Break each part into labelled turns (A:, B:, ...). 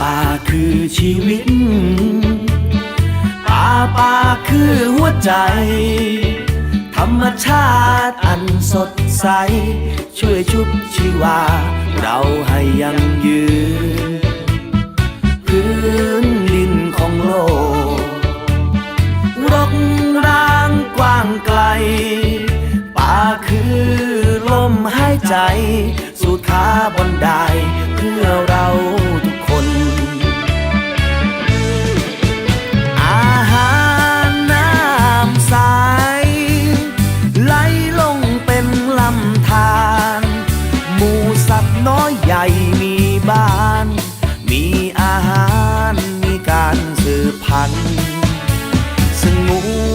A: ป่าคือชีวิต ป่าป่าคือหัวใจ ธรรมชาติอันสดใส ช่วยชุบชีวา เราให้ยังยืน พื้นดินของโลกรกร้างกว้างไกล ป่าคือลมหายใจ สูดคาบนได พันสง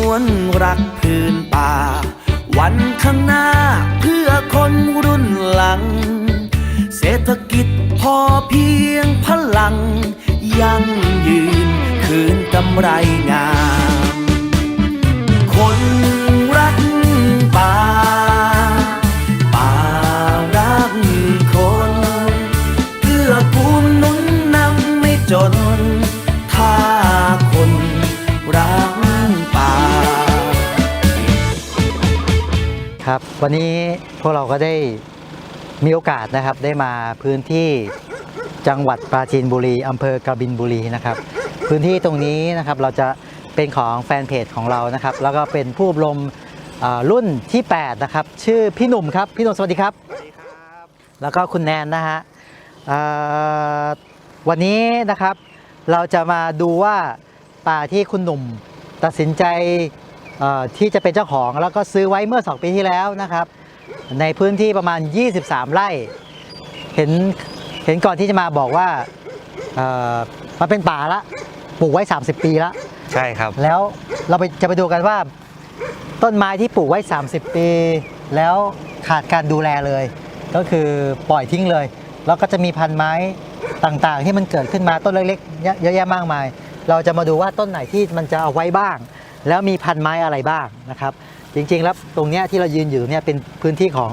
A: วนรักพื้นป่า วันข้างหน้าเพื่อคนรุ่นหลัง เศรษฐกิจพอเพียงพลัง ยั่งยืนคืนกำไรงาม ครั
B: บ วันนี้พวกเราก็ได้มีโอกาสนะครับได้มาพื้นที่จังหวัดปราจีนบุรีอำเภอกบินบุรีนะครับ พื้นที่ตรงนี้นะครับเราจะเป็นของแฟนเพจของเรานะครับ แล้วก็เป็นผู้อบรมเอ่อรุ่นที่ 8 นะครับ ชื่อพี่หนุ่มครับ พี่หนุ่มสวัสดีครับแล้วก็คุณแนนนะฮะเอ่อวันนี้นะครับเราจะมาดูว่าป่าที่คุณหนุ่มตัดสินใจเอ่อ ที่จะเป็นเจ้าของแล้วก็ซื้อไว้เมื่อ 2 ปีที่แล้วนะครับ ในพื้นที่ประมาณ 23 ไร่ เห็นเห็นก่อนที่จะมาบอกว่าเอ่อมันเป็นป่าละปลูกไว้ 30 ปีละ
C: ใช่ครับ
B: แล้วเราไปจะไปดูกันว่าต้นไม้ที่ปลูกไว้ 30 ปี แล้วขาดการดูแลเลย ก็คือปล่อยทิ้งเลย แล้วก็จะมีพันไม้ต่างๆ ที่มันเกิดขึ้นมาต้นเล็กๆเยอะเยอะแยะมากมาย เราจะมาดูว่าต้นไหนที่มันจะเอาไว้บ้าง แล้วมีพันไม้อะไรบ้างนะครับ จริงๆแล้วตรงเนี้ยที่เรายืนอยู่เนี่ยเป็นพื้นที่ของ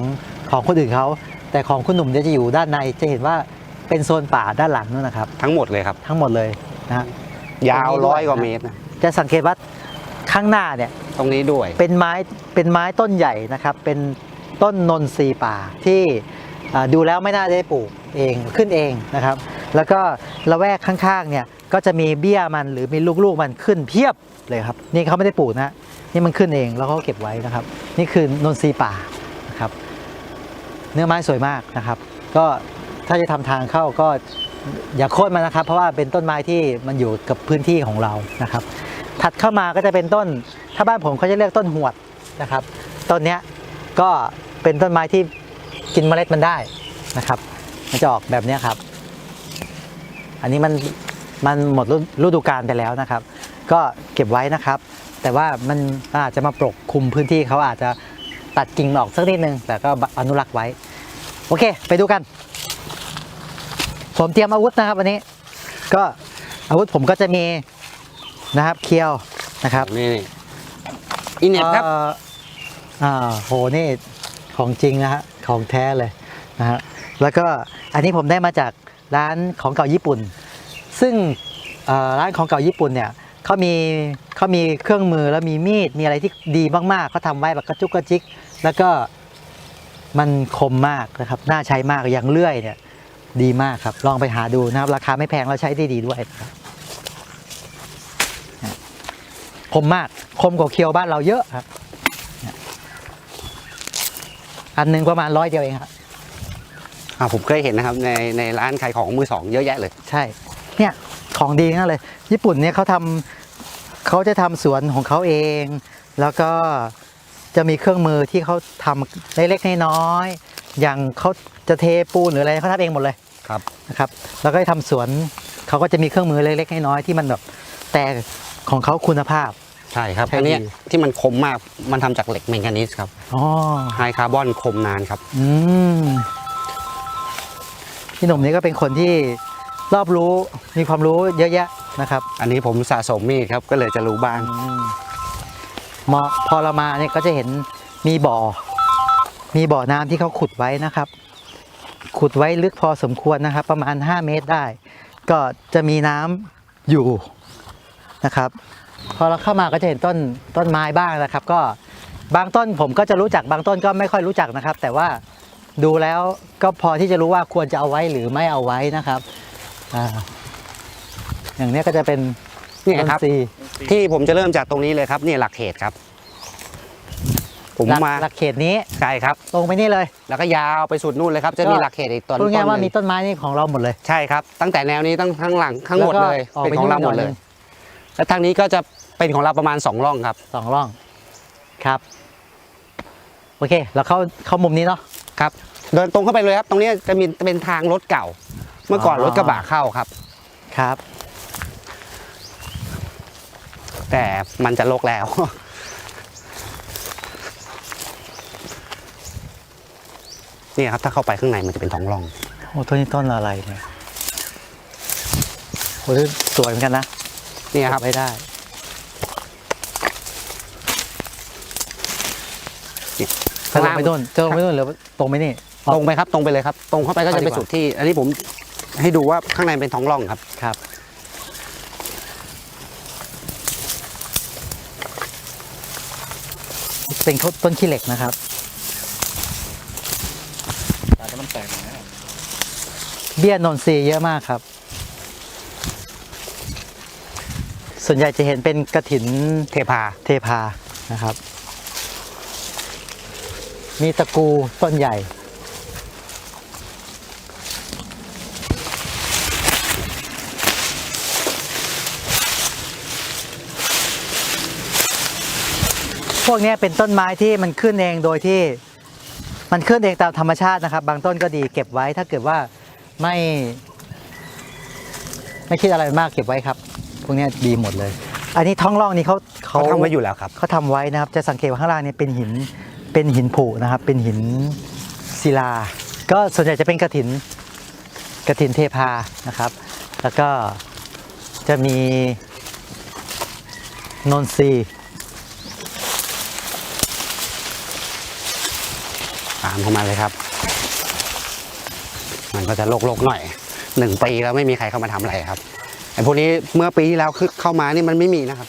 B: ของคนอื่นเขาแต่ของคุณหนุ่มเนี่ยจะอยู่ด้านในจะเห็นว่าเป็นโซนป่าด้านหลังนู่นนะครับ
C: ทั้งหมดเลยครับ
B: ทั้งหมดเลยนะฮะ
C: ยาว
B: ตรงนี้ด้วย
C: ร้อยกว่าเมตรนะ
B: จะสังเกตว่าข้างหน้าเนี่ย
C: ตรงนี้ด้วย
B: เป็นไม้เป็นไม้ต้นใหญ่นะครับ เป็นต้นนนทรีป่าที่อ่าดูแล้วไม่น่าได้ปลูกเองขึ้นเองนะครับ แล้วก็ละแวกข้างๆเนี่ยก็จะมีเบี้ยมันหรือมีลูกๆมันขึ้นเพียบ เลยครับ นี่เขาไม่ได้ปลูกนะ นี่มันขึ้นเองแล้วเขาเก็บไว้นะครับ นี่คือนนทรีป่านะครับ เนื้อไม้สวยมากนะครับ ก็ถ้าจะทำทางเข้าก็อย่าโค่นมันนะครับ เพราะว่าเป็นต้นไม้ที่มันอยู่กับพื้นที่ของเรานะครับ ถัดเข้ามาก็จะเป็นต้น ถ้าบ้านผมเขาจะเรียกต้นหวดนะครับ ต้นเนี้ยก็เป็นต้นไม้ที่กินเมล็ดมันได้นะครับ มันจะออกแบบนี้ครับ อันนี้มันมันหมดฤดูกาลไปแล้วนะครับ ก็เก็บไว้นะครับ แต่ว่ามันอาจจะมาปกคลุมพื้นที่เขาอาจจะตัดกิ่งออกสักนิดนึงแต่ก็อนุรักษ์ไว้ โอเค ไปดูกัน ผมเตรียมอาวุธนะครับวันนี้ ก็อาวุธผมก็จะมีนะครับเคียวนะครับ
C: นี่นี่อินเน็ตครับ
B: เอ่ออ่าโหนี่ของจริงนะฮะของแท้เลยนะฮะแล้วก็อันนี้ผมได้มาจากร้านของเก่าญี่ปุ่น ซึ่งเอ่อร้านของเก่าญี่ปุ่นเนี่ย เขามีเขามีเครื่องมือแล้วมีมีดมีอะไรที่ดีมากๆเขาทำไว้แบบกระจุกกระจิก แล้วก็มันคมมากนะครับ น่าใช้มากอย่างเลื่อยเนี่ย ดีมากครับ ลองไปหาดูนะครับ ราคาไม่แพงแล้วใช้ได้ดีด้วยนะครับคมมากคมกว่าเคียวบ้านเราเยอะครับ อันหนึงประมาณร้อยเดียวเองครับ
C: อ่าผมเคยเห็นนะครับในในร้านขายของมือสองเยอะแยะเลย
B: ใช่ เนี่ย ของดีทั้งนั้นเลย ญี่ปุ่นเนี่ยเขาทำเขาจะทำสวนของเขาเอง แล้วก็จะมีเครื่องมือที่เขาทำเล็กๆน้อยๆอย่างเขาจะเทปูนหรืออะไรเขาทำเองหมดเลย
C: ครับ
B: นะครับ แล้วก็ทำสวนเขาก็จะมีเครื่องมือเล็กๆน้อยๆที่มันแบบแต่ของเขาคุณภาพ
C: ใช่ครับ
B: ใช่
C: อันเนี้ย
B: ดี
C: ที่มันคมมากมันทำจากเหล็กแมงกานีสครับ
B: อ๋อ
C: ไฮคาร์บอนคมนานครับ
B: อืมพี่หนุ่มนี่ก็เป็นคนที่ รอบรู้มีความรู้เยอะแยะนะครับ
C: อันนี้ผมสะสมมีดครับก็เลยจะรู้บ้าง
B: อืมมอพอเรามาเนี่ยก็จะเห็นมีบ่อ มีบ่อน้ำที่เขาขุดไว้นะครับ ขุดไว้ลึกพอสมควรนะครับ ประมาณ 5 เมตรได้กก็จะมีน้ำอยู่นะครับ พอเราเข้ามาก็จะเห็นต้นต้นไม้บ้างนะครับ ก็บางต้นผมก็จะรู้จักบางต้นก็ไม่ค่อยรู้จักนะครับ แต่ว่าดูแล้วก็พอที่จะรู้ว่าควรจะเอาไว้หรือไม่เอาไว้นะครับ อ่าอย่างเนี้ยก็จะเป็น
C: นี่ครับ
B: ต้นซี
C: ที่ผมจะเริ่มจากตรงนี้เลยครับนี่หลักเขตครับ ผม
B: หลัก
C: มา
B: หลักเขตนี้
C: ใช่ครับ
B: ตรงไปนี่เลย
C: แล้วก็ยาวไปสุดนู่นเลยครับ จะมีหลักเขตอีกต้น
B: พูดง่ายๆว่า
C: ต้นห
B: มี
C: นึ่ง
B: ต้นไม้นี่ของเราหมดเลย
C: ใช่ครับ ตั้งแต่แนวนี้ตั้งทั้งหลังทั้งหมดเลย
B: แล้วก็ออก
C: เป็น
B: ไป
C: ของเราหมด
B: นู่นหน่
C: เล
B: อย
C: ยแล้วทางนี้ก็จะเป็นของเราประมาณสองร่องครับ
B: สองร่องครับ โอเค เราเข้าเข้ามุมนี้เนาะ
C: ครับ เดินตรงเข้าไปเลยครับ ตรงนี้จะมีเป็นทางรถเก่า เมื่อก่อน
B: อ๋อ
C: รถกระบะเข้าครับ
B: ครับ
C: แต่มันจะลกแล้ว นี่ครับถ้าเข้าไปข้างในมันจะเป็นท้องร่อง
B: โอ้ต้นนี้ต้นอะไรเนี่ยโอ้ยสวยเหมือนกันนะ
C: นี่ครับ
B: เก็ไว้ได้
C: ข้างล่าง
B: จะลไปนู่นจะลงไปนู่นหรือตรงไปนี่
C: ตรงไปครับตรงไปเลยครับ ตรงเข้าไปก็
B: ไป
C: จะ
B: ดี
C: ไป
B: กว่า
C: สุดที่ อันนี้ผม ให้ดูว่าข้างในเป็นท้องร่องครับ
B: ครับ เป็นต้นขี้เหล็กนะครับเบี้ยนนทรีย์เยอะมากครับ ส่วนใหญ่จะเห็นเป็นกระถิน
C: เทพา
B: เทพานะครับ มีตะกูต้นใหญ่ พวกเนี้ยเป็นต้นไม้ที่มันขึ้นเองโดยที่มันขึ้นเองตามธรรมชาตินะครับ บางต้นก็ดีเก็บไว้ถ้าเกิดว่าไม่ ไม่คิดอะไรมากเก็บไว้ครับ พวกเนี้ยดีหมดเลย อันนี้ท้องร่องนี้เขา
C: เขาทำไว้อยู่แล้วครับ
B: เขาทำไว้นะครับ จะสังเกตว่าข้างล่างเนี่ยเป็นหินเป็นหินผุนะครับ เป็นหินศิลา ก็ส่วนใหญ่จะเป็นกระถินกระถินเทพานะครับ แล้วก็จะมีนนทรี
C: ตามเข้ามาเลยครับ มันก็จะโลกๆหน่อยหนึ่งปีแล้วไม่มีใครเข้ามาทำอะไรครับไอ้พวกนี้เมื่อปีที่แล้วคือเข้ามานี่มันไม่มีนะครับ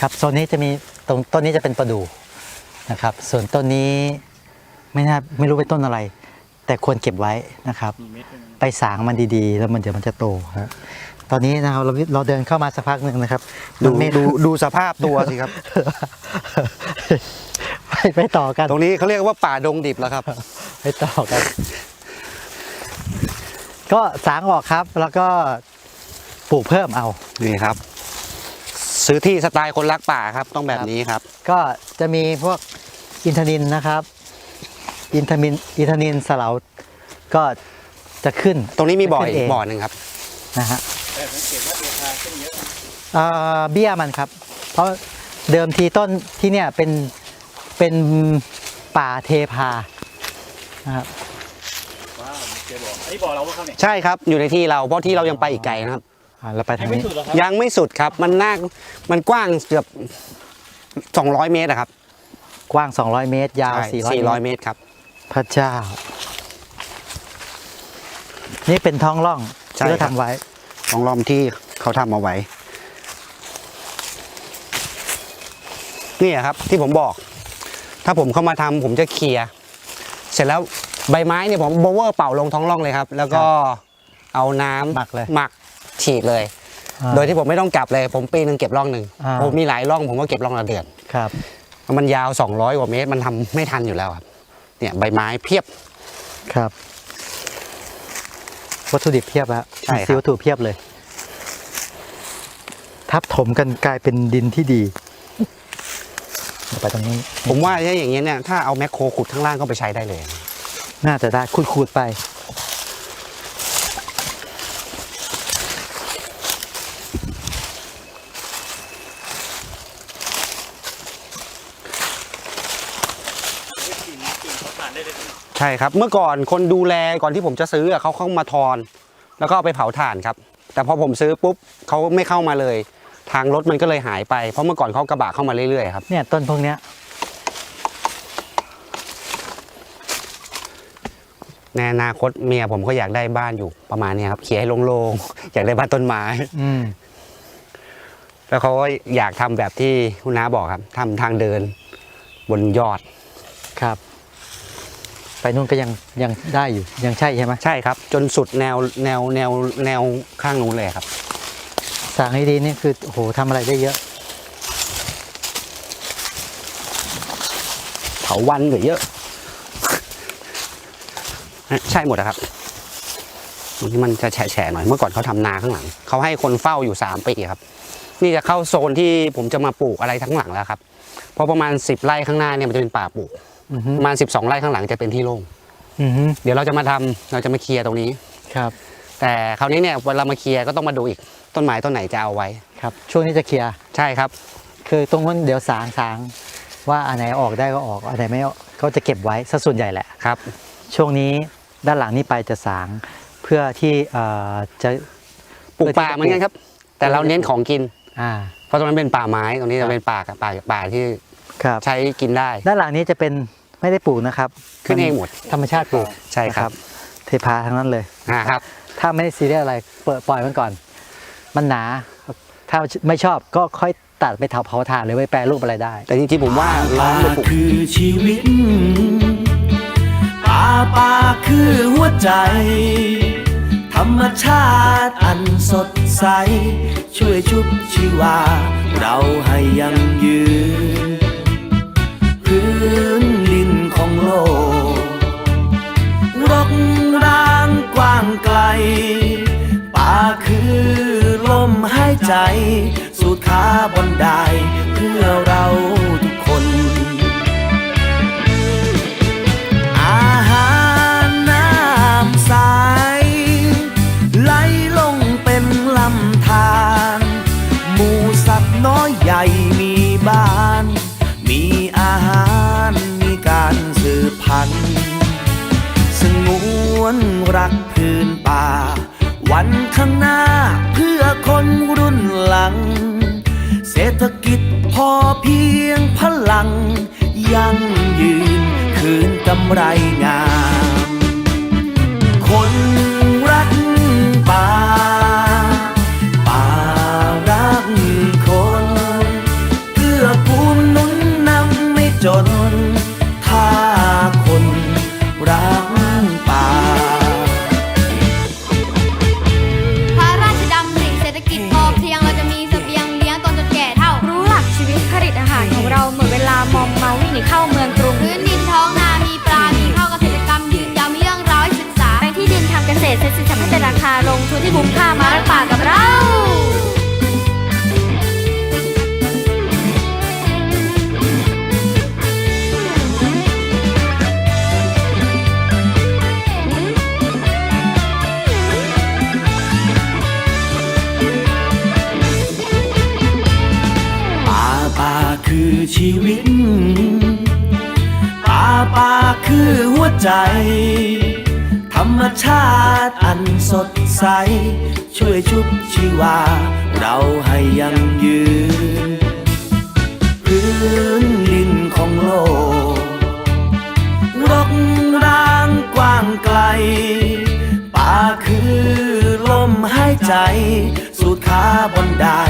B: ครับโซนนี้จะมีตรงต้นนี้จะเป็นประดู่นะครับ ส่วนต้นนี้ไม่น่าไม่รู้เป็นต้นอะไร แต่ควรเก็บไว้นะครับ ไปสางมันดีๆ แล้วมันเดี๋ยวมันจะโตครับตอนนี้นะครับเราเราเดินเข้ามาสักพักหนึ่งนะครับ
C: ดู
B: มันไม่
C: ดูดูสภาพตัวสิครับ
B: ไปไปต่อกัน
C: ตรงนี้เขาเรียกว่าป่าดงดิบแล้วครับ
B: ไปต่อกัน ก็สางออกครับแล้วก็ปลูกเพิ่มเอา
C: นี่ครับ ซื้อที่สไตล์คนรักป่าครับ ต้องแบบนี้ครับ
B: ก็จะมีพวกอินทนินนะครับ อินทมินอินทนินสลาวก็จะขึ้น
C: ตรงนี้มีบ่อ
B: ขึ้
C: อี
B: น
C: ก
B: เง
C: บ่อหนึ่งครับ
B: นะฮะเอ่อเบี้ยมันครับ เพราะเดิมทีต้นที่เนี่ยเป็นเป็นป่าเทพานะครับ
D: ว้าวเจอบ่ออันนี้บ่อเราปะครับเนี่ย
C: ใช่ครับ อยู่ในที่เราเพราะที่เรายังไปอีกไกลนะครับ
B: อ่าเราไปทางนี้
C: ยังไม่สุดครับ มันน่ามันกว้างเกือบ 200 เมตรอะครับ
B: กว้าง 200 เมตร ยาว
C: ใช่
B: 400
C: 400 เมตรครับ
B: พระเจ้า นี่เป็นท้องร่อง
C: ใช่
B: ที่เรา
C: ครับ
B: ทำไว้
C: ของล้อมที่เขาทำเอาไว้ นี่อะครับที่ผมบอก ถ้าผมเข้ามาทำผมจะเคลียร์เสร็จแล้วใบไม้เนี่ยผมโบเวอร์เป่าลงท้องร่องเลยครับ แล้วก็เอาน้ำ
B: หมักเลย
C: หมัก ฉีดเลย
B: อ่า
C: โดยที่ผมไม่ต้องกลับเลย ผมปีหนึงเก็บร่องหนึ่ง
B: อ่า
C: ผมมีหลายร่องผมก็เก็บร่องละเดือน
B: ครับ
C: มันยาว 200 กว่าเมตร มันทำไม่ทันอยู่แล้วครับ เนี่ยใบไม้เพียบ
B: ครับ วัตถุดิบเพียบฮะ
C: ใช่ครับ
B: ซีวัตถุเพียบเลย ทับถมกันกลายเป็นดินที่ดีเดี๋ยวไปตรงนี้
C: ผมว่าถ้าอย่างเงี้ยเนี่ย ถ้าเอาแมคโครขุดข้างล่างก็ไปใช้ได้เลย
B: น่าจะได้ขูดๆไป
C: ใช่ครับเมื่อก่อนคนดูแลก่อนที่ผมจะซื้ออะเขาเข้ามาทอน แล้วก็เอาไปเผาถ่านครับ แต่พอผมซื้อปุ๊บเขาไม่เข้ามาเลย ทางรถมันก็เลยหายไปเพราะเมื่อก่อนเขากระบะเข้ามาเรื่อยๆครับ
B: เนี่ยต้นพวกเนี้ย
C: ในอนาคตเมียผมก็อยากได้บ้านอยู่ประมาณเนี้ยครับเขียร์ให้โล่งๆ อยากได้บ้านต้นไม้
B: อืม
C: แล้วเขาก็อยากทำแบบที่คุณน้าบอกครับทำทางเดินบนยอด
B: ครับ ไปนู่นก็ยังยังได้อยู่ยังใช่ใช่ไหม
C: ใช่ครับ จนสุดแนวแนวแนวแนวข้างนู้นเลยครับ
B: สร้างให้ดีนี่คือโอ้โหทำอะไรได้เยอะ
C: เผาวันเหลือเยอะ ใช่หมดนะครับตรงที่มันจะแฉะๆหน่อยเมื่อก่อนเขาทำนาข้างหลังเขาให้คนเฝ้าอยู่สามปีครับ นี่จะเข้าโซนที่ผมจะมาปลูกอะไรทั้งหลังแล้วครับเพราะประมาณ 10ไร่ข้างหน้าเนี่ยมันจะเป็นป่าปลูก
B: อือฮึ
C: ประมาณ 12 ไร่ข้างหลังจะเป็นที่โล่ง
B: อือฮึ
C: เดี๋ยวเราจะมาทำเราจะมาเคลียร์ตรงนี้
B: ครับ
C: แต่คราวนี้เนี่ยเวลามาเคลียร์ก็ต้องมาดูอีกต้นไม้ต้นไหนจะเอาไว้
B: ครับช่วงนี้จะเคลียร์
C: ใช่ครับ
B: คือตรงนั้นเดี๋ยวสางสางว่าอันไหนออกได้ก็ออกอันไหนไม่ออกก็จะเก็บไว้ซะส่วนใหญ่แหละ
C: ครับ
B: ช่วงนี้ด้านหลังนี้ไปจะสางเพื่อที่เอ่อจะ
C: ปลูกป่าเหมือนกันครับ แต่เราเน้นของกิน
B: อ่า
C: เพราะตรงนั้นเป็นป่าไม้ตรงนี้
B: ครั
C: จะ
B: บ
C: เป็นป่าป่าป่าที่
B: ครับ
C: ใช้กินได้
B: ด้านหลังนี้จะเป็น ไม่ได้ปลูกนะครับ
C: ขึ้นเองหมด
B: ธรรมชาติปลูก
C: ใช่ครับ
B: นะเทพาทั้งนั้นเลย
C: อ่าครับ
B: ถ้าไม่ได้ซีเรียสอะไรเปิดปล่อยมันก่อน มันหนา ถ้าไม่ชอบก็ค่อยตัดไปเผาเผาถ่านหรือไปแปรรูปอะไรได้
C: แต่จริงๆผมว่าล้อมไปปลูก
A: คือชีวิตป่าป่าคือหัวใจ ธรรมชาติอันสดใส ช่วยชุบชีวา เราให้ยังยืนางไกล ป่าคือลมหายใจ สูดขาบนไดเพื่อเรา นรักพื้นป่า วันข้างหน้าเพื่อคนรุ่นหลัง เศรษฐกิจพอเพียงพลัง ยั่งยืนคืนกำไรงามคน ร
D: ษฐกิจทำ
E: ให้เป็นราคาลงทุนที่คุ้มค่ามารักป่ากับเรา
A: ป่าป่าคือชีวิตป่าป่าคือหัวใจ มชาติอันสดใส ช่วยชุบชีวา เราให้ยังยืน พื้นดินของโลกรกร้างกว้างไกล ป่าคือลมหายใจ สูดคาบนไดเ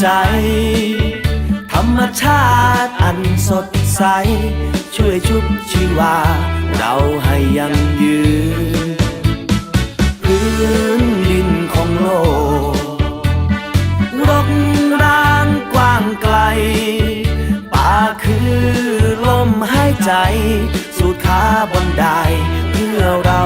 A: ใจ ธรรมชาติอันสดใส ช่วยชุบชีวา เราให้ยังยืน พื้นดินของโลกรกร้างกว้างไกล ป่าคือลมหายใจ สูดคาบนไดเพื่อเรา